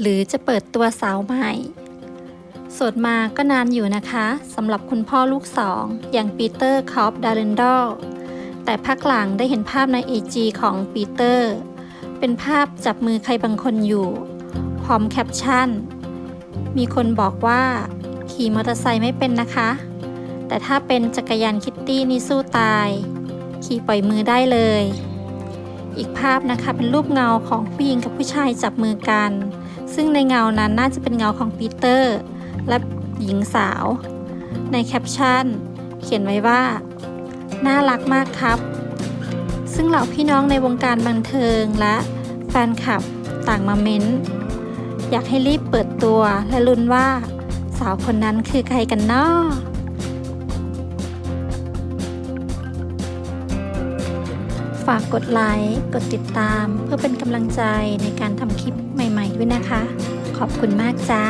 หรือจะเปิดตัวสาวใหม่สดมาก็นานอยู่นะคะสำหรับคุณพ่อลูกสอง อย่างปีเตอร์คอปดาร์เรนดอลแต่พักหลังได้เห็นภาพใน AG ของปีเตอร์ เป็นภาพจับมือใครบางคนอยู่ พร้อมแคปชั่น มีคนบอกว่า ขี่มอเตอร์ไซค์ไม่เป็นนะคะ แต่ถ้าเป็นจักรยานคิตตี้นี่สู้ตาย ขี่ปล่อยมือได้เลย อีกภาพนะคะเป็นรูปเงาของผู้หญิงกับผู้ชายจับมือกัน ซึ่งในเงานั้นน่าจะเป็นเงาของปีเตอร์ และหญิงสาว ในแคปชั่น เขียนไว้ว่า น่ารักมากครับ ซึ่งเหล่าพี่น้องในวงการบันเทิงและแฟนคลับต่างมาเม้น อยากให้รีบเปิดตัวและลุ้นว่า สาวคนนั้นคือใครกันนาะ ฝากกดไลค์ กดติดตาม เพื่อเป็นกำลังใจในการทำคลิปใหม่ ๆ ด้วยนะคะ ขอบคุณมากจ้า